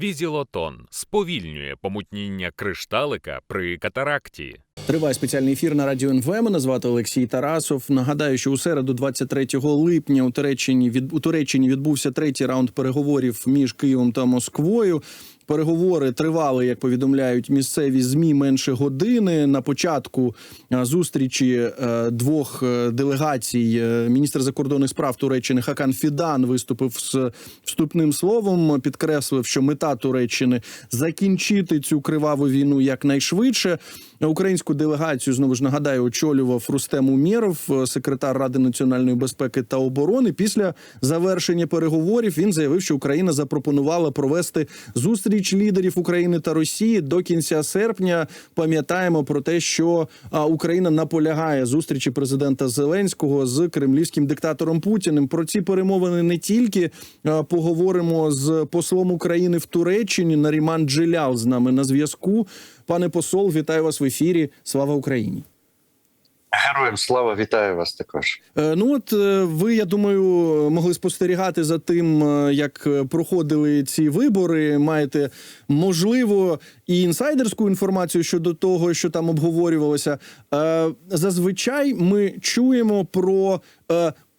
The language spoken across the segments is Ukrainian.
Візілотон сповільнює помутніння кришталика при катаракті. Триває спеціальний ефір на радіо НВ. Мене звати Олексій Тарасов. Нагадаю, що у середу, 23 липня, у Туреччині від у Туреччині відбувся третій раунд переговорів між Києвом та Москвою. Переговори тривали, як повідомляють місцеві змі менше години. На початку е, зустрічі е, двох е, делегацій міністр закордонних справ Туреччини Хакан Фідан виступив з вступним словом. Підкреслив, що мета Туреччини закінчити цю криваву війну якнайшвидше. Українську делегацію знову ж нагадаю очолював Рустем Умєров, е, секретар Ради національної безпеки та оборони. Після завершення переговорів він заявив, що Україна запропонувала провести зустріч лідерів України та Росії до кінця серпня. Пам'ятаємо про те, що Україна наполягає зустрічі президента Зеленського з кремлівським диктатором Путіним. Про ці перемовини не тільки поговоримо з послом України в Туреччині Наріман Джилял з нами на зв'язку. Пане посол, вітаю вас в ефірі. Слава Україні. Героям слава вітаю вас також. Е, Ну от е, ви, я думаю, могли спостерігати за тим, е, як проходили ці вибори. Маєте можливо і інсайдерську інформацію щодо того, що там обговорювалося. Зазвичай ми чуємо про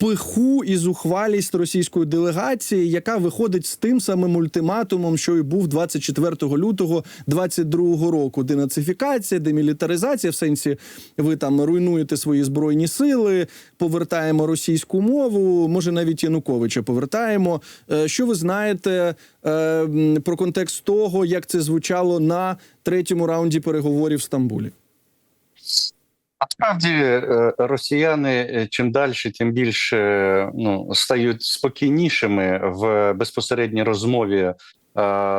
пиху і зухвалість російської делегації, яка виходить з тим самим ультиматумом, що і був 24 лютого 22 року. Денацифікація, демілітаризація, в сенсі ви там руйнуєте свої збройні сили, повертаємо російську мову. Може, навіть Януковича повертаємо. Е, Що ви знаєте е, про контекст того, як це звучало на третьому раунді переговорів в Стамбулі? Насправді е, росіяни е, чим далі, тим більше е, ну стають спокійнішими в безпосередній розмові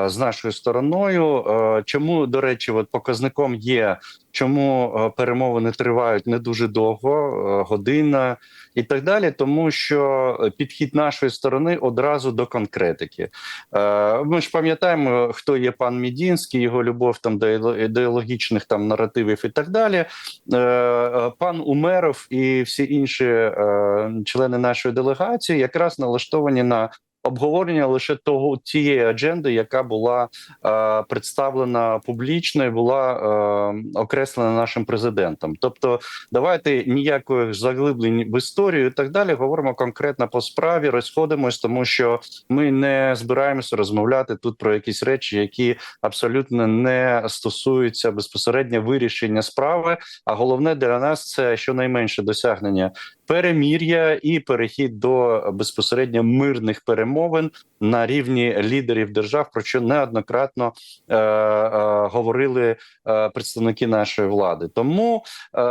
з нашою стороною. Е, Чому до речі, от показником є, чому е, перемовини тривають не дуже довго, е, година і так далі, тому що підхід нашої сторони одразу до конкретики. Е, Ми ж пам'ятаємо, хто є пан Мідінський, його любов там до ідеологічних там наративів і так далі. Е, е, Пан Умеров і всі інші е, члени нашої делегації якраз налаштовані на обговорення лише того тієї адженди, яка була е, представлена публічно і була е, окреслена нашим президентом. Тобто, давайте ніяких заглиблень в історію і так далі. Говоримо конкретно по справі, розходимось, тому що ми не збираємося розмовляти тут про якісь речі, які абсолютно не стосуються безпосередньо вирішення справи. А головне для нас це щонайменше досягнення перемір'я і перехід до безпосередньо мирних перемовин на рівні лідерів держав, про що неоднократно е, е, говорили е, представники нашої влади. Тому е,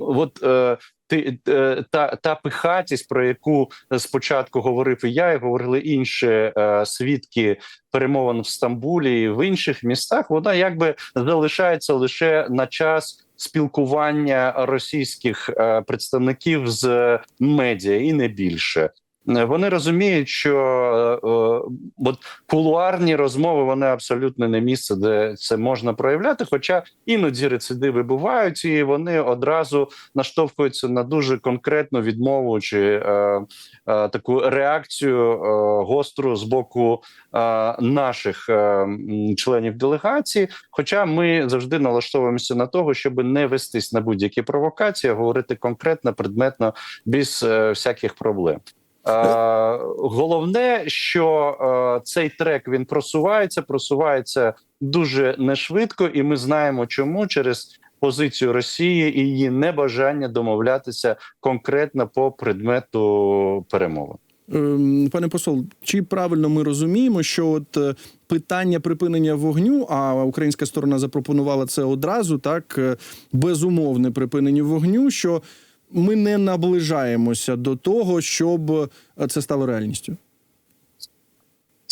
от. Е, ти е, та та пихатість, про яку спочатку говорив і я, і говорили інші е, свідки перемовин в Стамбулі і в інших містах, вона якби залишається лише на час спілкування російських е, представників з медіа і не більше. Вони розуміють, що е, е, от кулуарні розмови вони абсолютно не місце, де це можна проявляти. Хоча іноді рецидиви бувають, і вони одразу наштовхуються на дуже конкретну відмову чи е, е, таку реакцію е, гостру з боку е, наших е, членів делегації. Хоча ми завжди налаштовуємося на того, щоб не вестись на будь-які провокації, а говорити конкретно, предметно, без е, всяких проблем. Е, головне, що е, цей трек він просувається, просувається дуже нешвидко, і ми знаємо, чому через позицію Росії і її небажання домовлятися конкретно по предмету перемови. Ем, Пане посол, чи правильно ми розуміємо, що от е, питання припинення вогню, а українська сторона запропонувала це одразу, так безумовне припинення вогню, що ми не наближаємося до того, щоб е, це стало реальністю.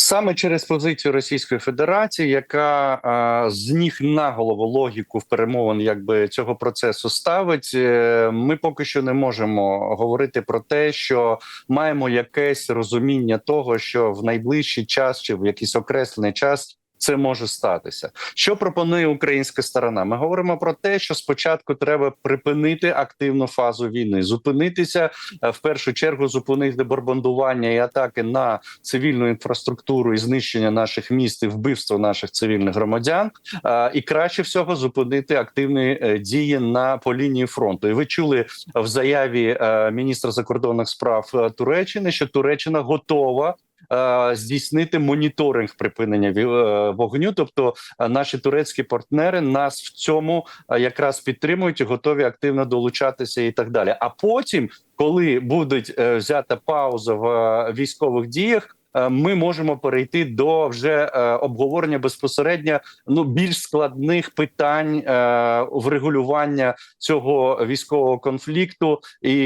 Саме через позицію Російської Федерації, яка а, з ніг на голову логіку в перемовин якби цього процесу ставить, е, ми поки що не можемо говорити про те, що маємо якесь розуміння того, що в найближчий час чи в якийсь окреслений час це може статися. Що пропонує українська сторона? Ми говоримо про те, що спочатку треба припинити активну фазу війни, зупинитися е, в першу чергу, зупинити бомбардування і атаки на цивільну інфраструктуру і знищення наших міст і вбивство наших цивільних громадян. Е, І краще всього зупинити активні е, дії на по лінії фронту. І ви чули в заяві міністра закордонних справ Туреччини, що Туреччина готова. Е, Здійснити моніторинг припинення е, вогню, тобто е, наші турецькі партнери нас в цьому якраз підтримують і готові активно долучатися і так далі. А потім, коли буде взята пауза в військових діях, ми можемо перейти до вже е, обговорення безпосередньо ну більш складних питань е, врегулювання цього військового конфлікту і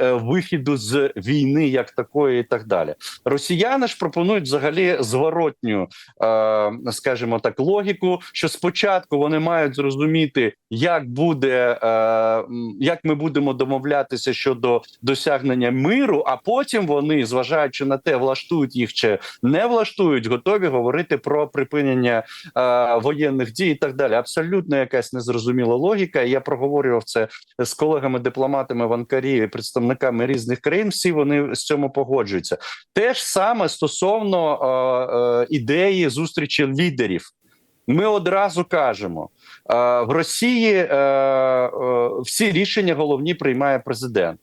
е, вихіду з війни, як такої, і так далі. Росіяни ж пропонують взагалі зворотню, е, скажімо так, логіку, що спочатку вони мають зрозуміти, як буде е, як ми будемо домовлятися щодо досягнення миру, а потім вони, зважаючи на те, влаштують їх чи не влаштують, готові говорити про припинення е, воєнних дій і так далі. Абсолютно якась незрозуміла логіка. Я проговорював це з колегами-дипломатами в Анкарі, представниками різних країн. Всі вони з цьому погоджуються. Те ж саме стосовно е, е, ідеї зустрічі лідерів. Ми одразу кажемо е, в Росії е, е, всі рішення головні приймає президент.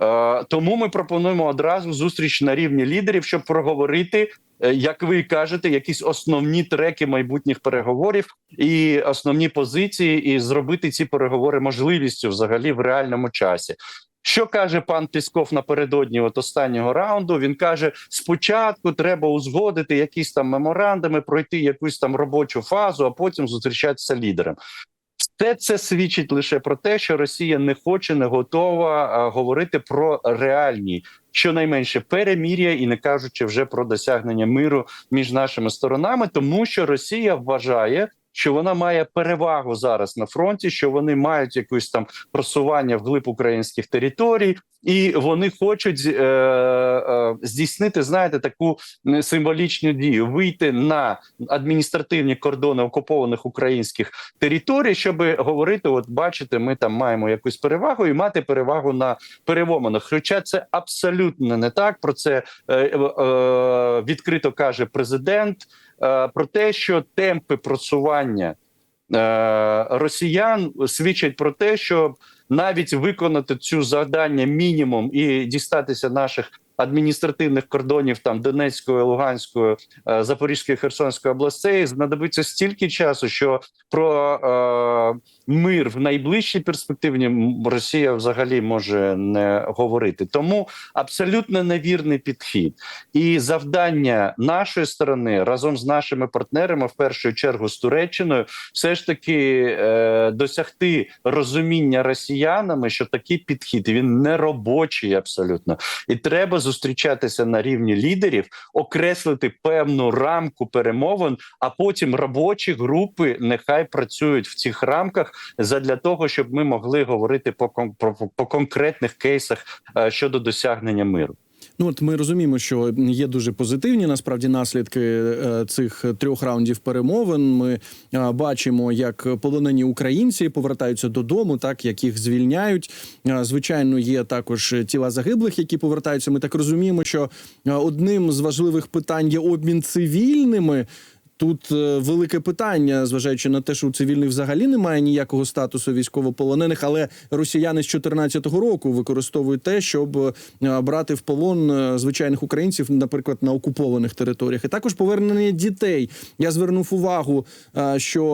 Е, Тому ми пропонуємо одразу зустріч на рівні лідерів, щоб проговорити, е, як ви кажете, якісь основні треки майбутніх переговорів і основні позиції, і зробити ці переговори можливістю взагалі в реальному часі. Що каже пан Пісков напередодні от останнього раунду? Він каже: спочатку треба узгодити якісь там меморандуми, пройти якусь там робочу фазу, а потім зустрічатися лідером. Все це свідчить лише про те, що Росія не хоче, не готова а, говорити про реальні, щонайменше перемір'я, і не кажучи вже про досягнення миру між нашими сторонами, тому що Росія вважає. Що вона має перевагу зараз на фронті, що вони мають якусь там просування вглиб українських територій, і вони хочуть е, е, здійснити, знаєте, таку е, символічну дію: вийти на адміністративні кордони окупованих українських територій, щоб говорити: от бачите, ми там маємо якусь перевагу і мати перевагу на переломанах. Хоча це абсолютно не так. Про це е, е, відкрито каже президент. Е, Про те, що темпи просування е, росіян свідчать про те, що навіть виконати цю завдання мінімум і дістатися наших адміністративних кордонів там Донецької, Луганської, е, Запорізької, Херсонської областей. Знадобиться стільки часу, що про мир в найближчій перспективі Росія взагалі може не говорити. Тому абсолютно невірний підхід і завдання нашої сторони разом з нашими партнерами, в першу чергу з Туреччиною, все ж таки е, досягти розуміння росіянами, що такий підхід він не робочий абсолютно, і треба зустрічатися на рівні лідерів, окреслити певну рамку перемовин, а потім робочі групи нехай працюють в цих рамках задля того, щоб ми могли говорити по про по конкретних кейсах е, щодо досягнення миру. Ну от ми розуміємо, що є дуже позитивні насправді наслідки е, цих трьох раундів перемовин. Ми е, бачимо, як полонені українці повертаються додому, так як їх звільняють. Звичайно, є також тіла загиблих, які повертаються. Ми так розуміємо, що одним з важливих питань є обмін цивільними. Тут е, велике питання, зважаючи на те, що у цивільних взагалі немає ніякого статусу військовополонених, але росіяни з 2014 року використовують те, щоб е, брати в полон е, звичайних українців, наприклад, на окупованих територіях, і також повернення дітей. Я звернув увагу, що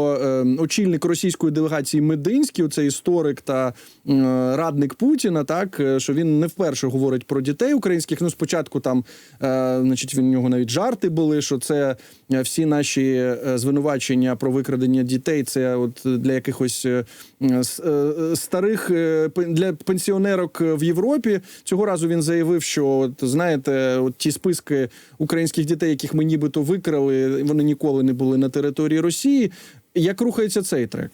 очільник російської делегації Мединський, це історик та радник Путіна, так е, що він не вперше говорить про дітей українських. Ну, спочатку там, е, значить, він нього навіть жарти були, що це е, всі наші звинувачення про викрадення дітей. Це от для якихось старих для пенсіонерок в Європі. Цього разу він заявив, що от, знаєте, от ті списки українських дітей, яких ми нібито викрали, вони ніколи не були на території Росії. Як рухається цей трек?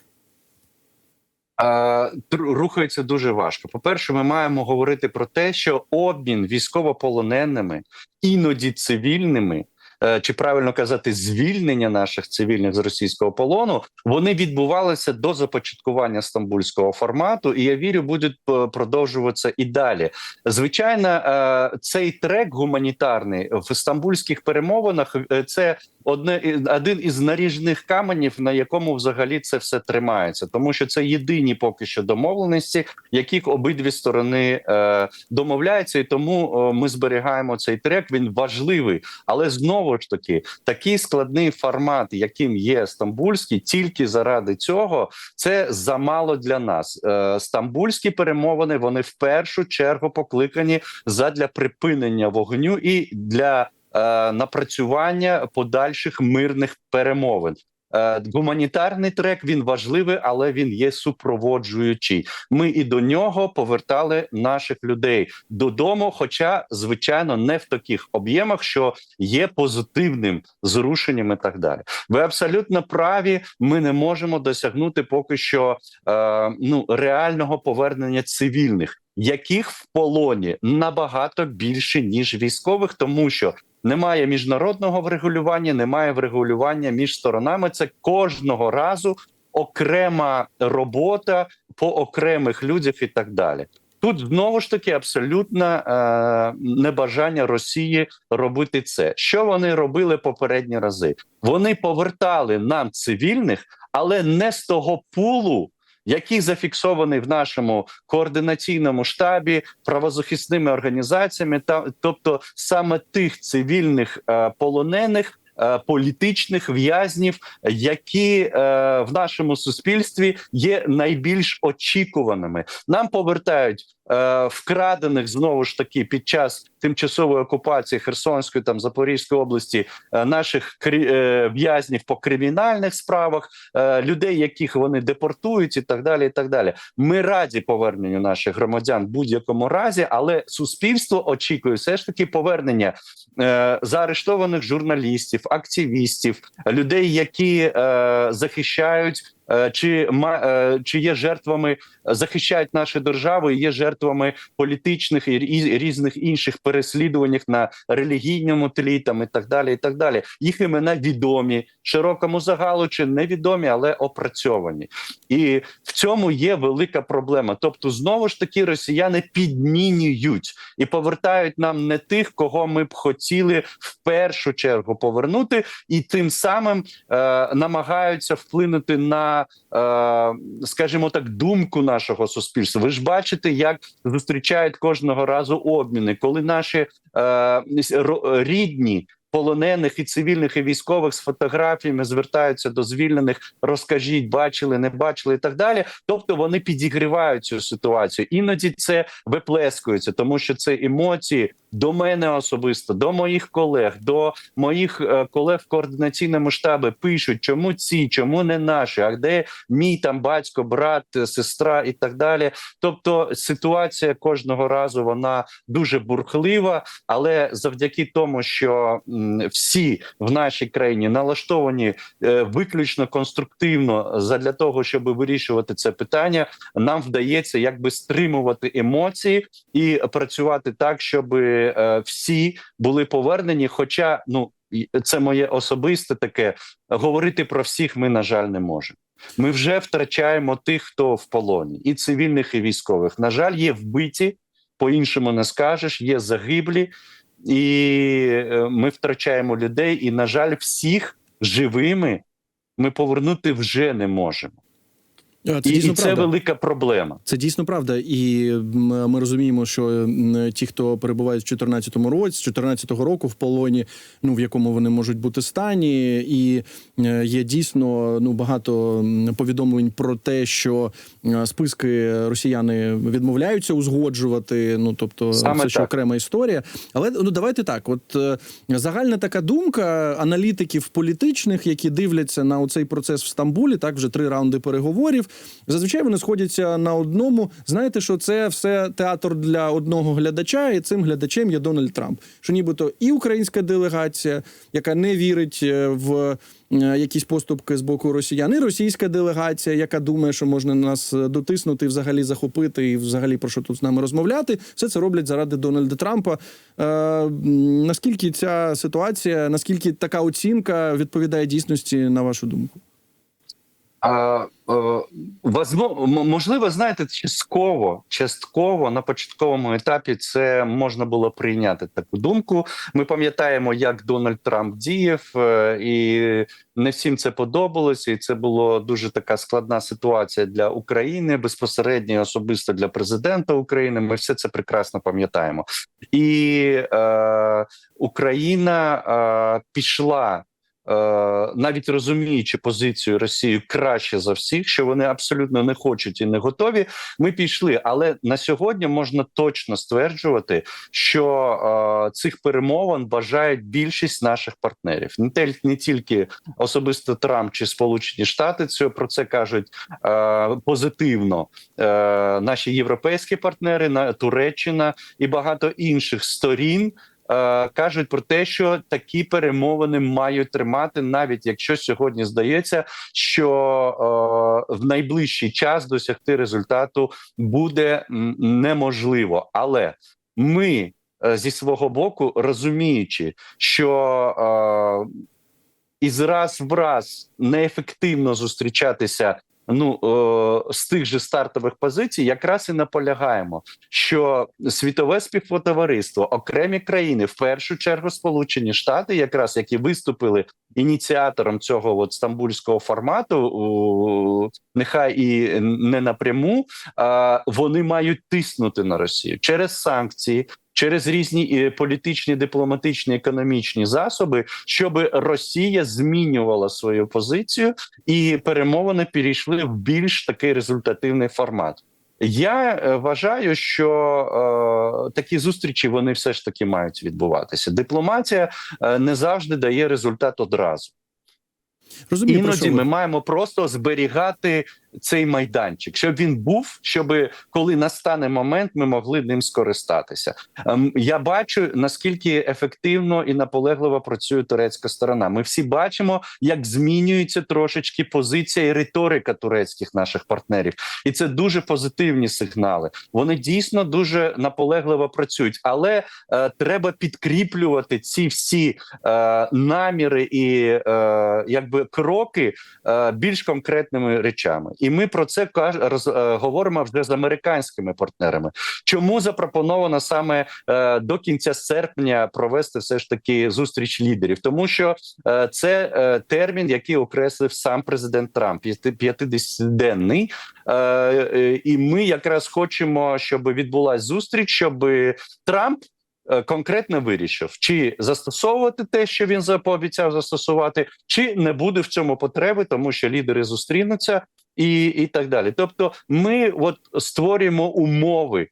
Рухається дуже важко. По-перше, ми маємо говорити про те, що обмін військовополоненими, іноді цивільними, чи правильно казати, звільнення наших цивільних з російського полону, вони відбувалися до започаткування стамбульського формату, і я вірю, будуть е, продовжуватися і далі. Звичайно, е, цей трек гуманітарний в стамбульських перемовинах е, це одне один із наріжних каменів, на якому взагалі це все тримається, тому що це єдині поки що домовленості, яких обидві сторони е, домовляються, і тому е, ми зберігаємо цей трек. Він важливий, але знову ж таки такий складний формат, яким є стамбульський, тільки заради цього це замало для нас. Е, стамбульські перемовини вони в першу чергу покликані задля припинення вогню і для е, напрацювання подальших мирних перемовин. Е, Гуманітарний трек він важливий, але він є супроводжуючий. Ми і до нього повертали наших людей додому. Хоча, звичайно, не в таких об'ємах, що є позитивним зрушенням і так далі. Ви абсолютно праві. Ми не можемо досягнути поки що е, ну реального повернення цивільних, яких в полоні набагато більше ніж військових, тому що немає міжнародного врегулювання, немає врегулювання між сторонами. Це кожного разу окрема робота по окремих людях і так далі. Тут знову ж таки абсолютно е, небажання Росії робити це. Що вони робили попередні рази? Вони повертали нам цивільних, але не з того пулу, який зафіксований в нашому координаційному штабі правозахисними організаціями, та тобто саме тих цивільних е, полонених. е, Політичних в'язнів, які е, в нашому суспільстві є найбільш очікуваними, нам повертають вкрадених знову ж таки під час тимчасової окупації Херсонської там Запорізької області е, наших е, в'язнів по кримінальних справах, е, людей, яких вони депортують, і так далі. І так далі. Ми раді поверненню наших громадян в будь-якому разі, але суспільство очікує все ж таки повернення е, заарештованих журналістів, активістів, людей, які е, захищають. Е, Чи ма- е, чи є жертвами, захищають нашу державу, є жертвами політичних і різних інших переслідуваннях на релігійному тлі, там і так далі. І так далі. Їх імена відомі широкому загалу чи невідомі, але опрацьовані. І в цьому є велика проблема. Тобто, знову ж таки, росіяни підмінюють і повертають нам не тих, кого ми б хотіли в першу чергу повернути, і тим самим е, намагаються вплинути на, е, скажімо так, думку нашого суспільства. Ви ж бачите, як зустрічають кожного разу обміни, коли наші е, рідні. Полонених і цивільних і військових з фотографіями звертаються до звільнених. Розкажіть, бачили, не бачили і так далі. Тобто вони підігрівають цю ситуацію. Іноді це виплескується, тому що це емоції до мене особисто, до моїх колег, до моїх е, колег в координаційному штабі пишуть, чому ці, чому не наші, а де мій там батько, брат, сестра і так далі. Тобто ситуація кожного разу вона дуже бурхлива, але завдяки тому, що всі в нашій країні налаштовані е, виключно конструктивно задля того, щоб вирішувати це питання, нам вдається якби стримувати емоції і працювати так, щоб е, всі були повернені. Хоча ну це моє особисте таке говорити про всіх ми на жаль не можемо. Ми вже втрачаємо тих, хто в полоні, і цивільних, і військових. На жаль, є вбиті, по-іншому не скажеш, є загиблі, і е, ми втрачаємо людей. І, на жаль, всіх живими ми повернути вже не можемо. Це І, дійсно і це правда. велика проблема. Це дійсно правда, і ми розуміємо, що ті, хто перебувають в 2014 році, з 2014 року в полоні, ну в якому вони можуть бути стані, і е, є дійсно ну багато повідомлень про те, що е, списки росіяни відмовляються узгоджувати. Ну тобто, Саме це ще окрема історія. Але ну давайте так: от е, загальна така думка аналітиків політичних, які дивляться на цей процес в Стамбулі, так вже три раунди переговорів. Зазвичай вони сходяться на одному. Знаєте, що це все театр для одного глядача, і цим глядачем є Дональд Трамп. Що нібито і українська делегація, яка не вірить е, в е, якісь поступки з боку росіян, і російська делегація, яка думає, що можна нас дотиснути, взагалі захопити, і взагалі про що тут з нами розмовляти, все це роблять заради Дональда Трампа. Е, наскільки ця ситуація, наскільки така оцінка відповідає дійсності, на вашу думку? А, е, можливо, знаєте, частково, частково на початковому етапі це можна було прийняти таку думку. Ми пам'ятаємо, як Дональд Трамп діяв, е, і не всім це подобалося. І це була дуже така складна ситуація для України, безпосередньо і особисто для президента України. Ми все це прекрасно пам'ятаємо. І е, Україна е, пішла навіть розуміючи позицію Росії краще за всіх, що вони абсолютно не хочуть і не готові. Ми пішли, але на сьогодні можна точно стверджувати, що е, цих перемовин бажають більшість наших партнерів. Не, те- не тільки особисто Трамп чи Сполучені Штати це про це кажуть е, позитивно. Е, наші європейські партнери, на Туреччина і багато інших сторін е, кажуть про те, що такі перемовини мають тримати, навіть якщо сьогодні здається, що е, в найближчий час досягти результату буде неможливо. Але ми е, зі свого боку, розуміючи, що е, із раз в раз неефективно зустрічатися. Ну з тих же стартових позицій, якраз і наполягаємо, що світове співтовариство, окремі країни, в першу чергу Сполучені Штати, якраз які виступили ініціатором цього от стамбульського формату, нехай і не напряму, а вони мають тиснути на Росію через санкції. Через різні е, політичні, дипломатичні, економічні засоби, щоб Росія змінювала свою позицію і перемовини перейшли в більш такий результативний формат. Я е, вважаю, що е, такі зустрічі вони все ж таки мають відбуватися. Дипломатія е, не завжди дає результат одразу. Розумію, Іноді ми маємо просто зберігати цей майданчик, щоб він був, щоб коли настане момент, ми могли ним скористатися. Ем, Я бачу наскільки ефективно і наполегливо працює турецька сторона. Ми всі бачимо, як змінюється трошечки позиція і риторика турецьких наших партнерів, і це дуже позитивні сигнали. Вони дійсно дуже наполегливо працюють, але е, треба підкріплювати ці всі е, наміри і е, якби кроки е, більш конкретними речами. І ми про це роз, е, говоримо вже з американськими партнерами. Чому запропоновано саме е, до кінця серпня провести все ж таки зустріч лідерів? Тому що е, це е, термін, який окреслив сам президент Трамп, 50-денний. Е, е, і ми якраз хочемо, щоб відбулася зустріч, щоб Трамп е, конкретно вирішив, чи застосовувати те, що він пообіцяв застосувати, чи не буде в цьому потреби, тому що лідери зустрінуться і, і так далі. Тобто, ми от створюємо умови.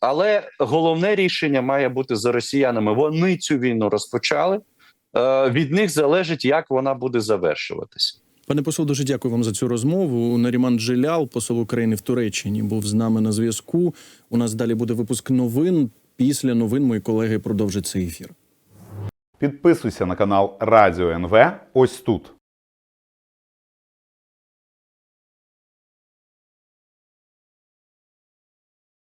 Але головне рішення має бути за росіянами. Вони цю війну розпочали. Е, Від них залежить, як вона буде завершуватися. Пане посол, дуже дякую вам за цю розмову. Наріман Джилял, посол України в Туреччині, був з нами на зв'язку. У нас далі буде випуск новин. Після новин мої колеги продовжать цей ефір. Підписуйся на канал Радіо НВ ось тут.